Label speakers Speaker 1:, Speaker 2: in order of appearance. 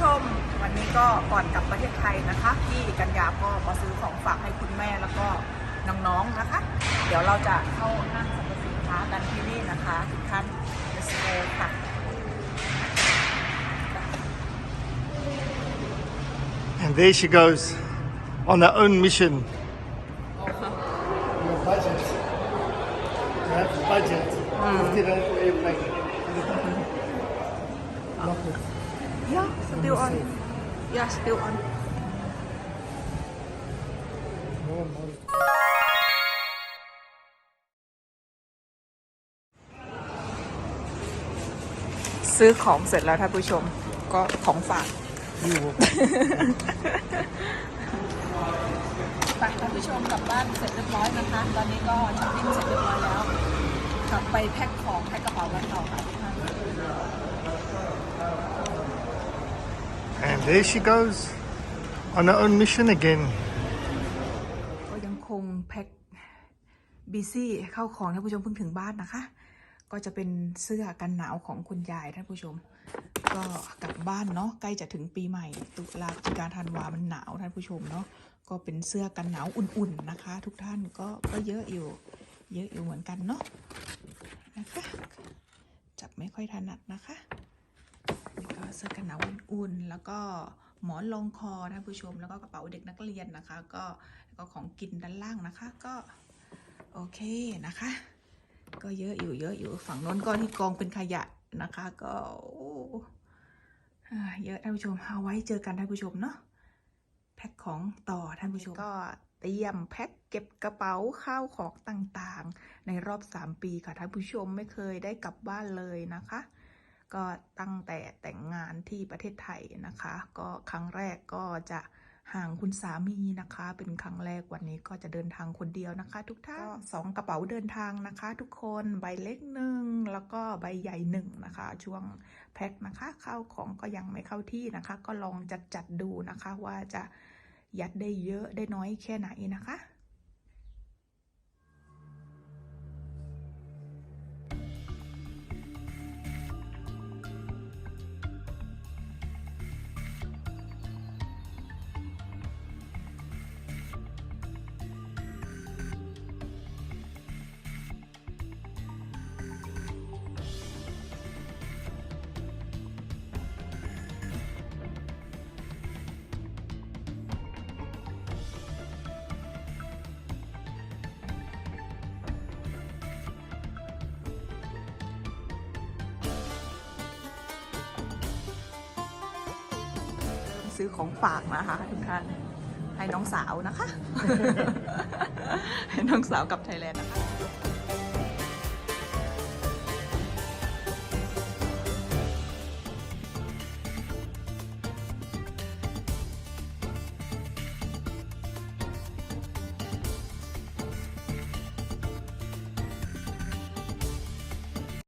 Speaker 1: ชม วันนี้ก็ก่อนกลับประเทศไทยนะคะพี่กัญญาก็มาซื้อของฝากให้คุณแม่แล้วก็น้องๆนะคะ เดี๋ยวเราจะเข้าห้างสรรพสินค้ากันที่นี่นะคะทุกท่าน let's go ค่ะ
Speaker 2: And there she goes on her own mission.
Speaker 3: Your budget. You have a budget. Fifty dollars for airplane. Lock it.
Speaker 1: Yeah still on yeah still on ซื้อของเสร็จแล้วท่านผู้ชมก็ของฝากไปท่านผู้ชมกลับบ้านเสร็จเรียบร้อยนะคะ ตอนนี้ก็ช้อปปิ้งเสร็จเรียบร้อยแล้ว กลับไปแพ็คของแพ็คกระเป๋ากันต่อค่ะทุกท่าน
Speaker 2: And there she goes on her own mission again.
Speaker 1: ก็ยังคงแพ็คบีซี่เข้าของท่านผู้ชมเพิ่งถึงบ้านนะคะ ก็จะเป็นเสื้อกันหนาวของคุณยายท่านผู้ชม ก็กลับบ้านเนาะใกล้จะถึงปีใหม่ ตุลาพฤศจิกาธันวามันหนาวท่านผู้ชมเนาะก็เป็นเสื้อกันหนาวอุ่นๆนะคะ ทุกท่านก็ก็เยอะอยู่ เยอะอยู่เหมือนกันเนาะนะคะจับไม่ค่อยถนัดนะคะนี่ก็เสื้อกันหนาว อุ่นแล้วก็หมอนรองคอท่านผู้ชม แล้วก็กระเป๋าเด็กนักเรียนนะคะ ก็แล้วก็ของกินด้านล่างนะคะ ก็โอเคนะคะ ก็เยอะอยู่เยอะอยู่ฝั่งน้นก็ที่กองเป็นขยะนะคะ ก็โอ้อ่าเยอะท่านผู้ชมเอาไว้เจอกันท่านผู้ชมเนาะแพ็คของต่อท่านผู้ชมก็เตรียมแพ็คเก็บกระเป๋าข้าวของต่างๆ ในรอบ 3 ปีค่ะท่านผู้ชมไม่เคยได้กลับบ้านเลยนะคะ ก็ตั้งแต่แต่งงานที่ประเทศไทยนะคะ ก็ครั้งแรกก็จะห่างคุณสามีนะคะ เป็นครั้งแรกวันนี้ก็จะเดินทางคนเดียวนะคะ ทุกท่านสองกระเป๋าเดินทางนะคะ ทุกคนใบเล็กหนึ่งแล้วก็ใบใหญ่หนึ่งนะคะ ช่วงแพ็คนะคะข้าวของก็ยังไม่เข้าที่นะคะ ก็ลองจัดจัดดูนะคะว่าจะยัดได้เยอะได้น้อยแค่ไหนนะคะ ซื้อของฝากนะคะทุกท่านให้น้องสาวนะคะ ให้น้องสาวกับไทยแลนด์นะคะ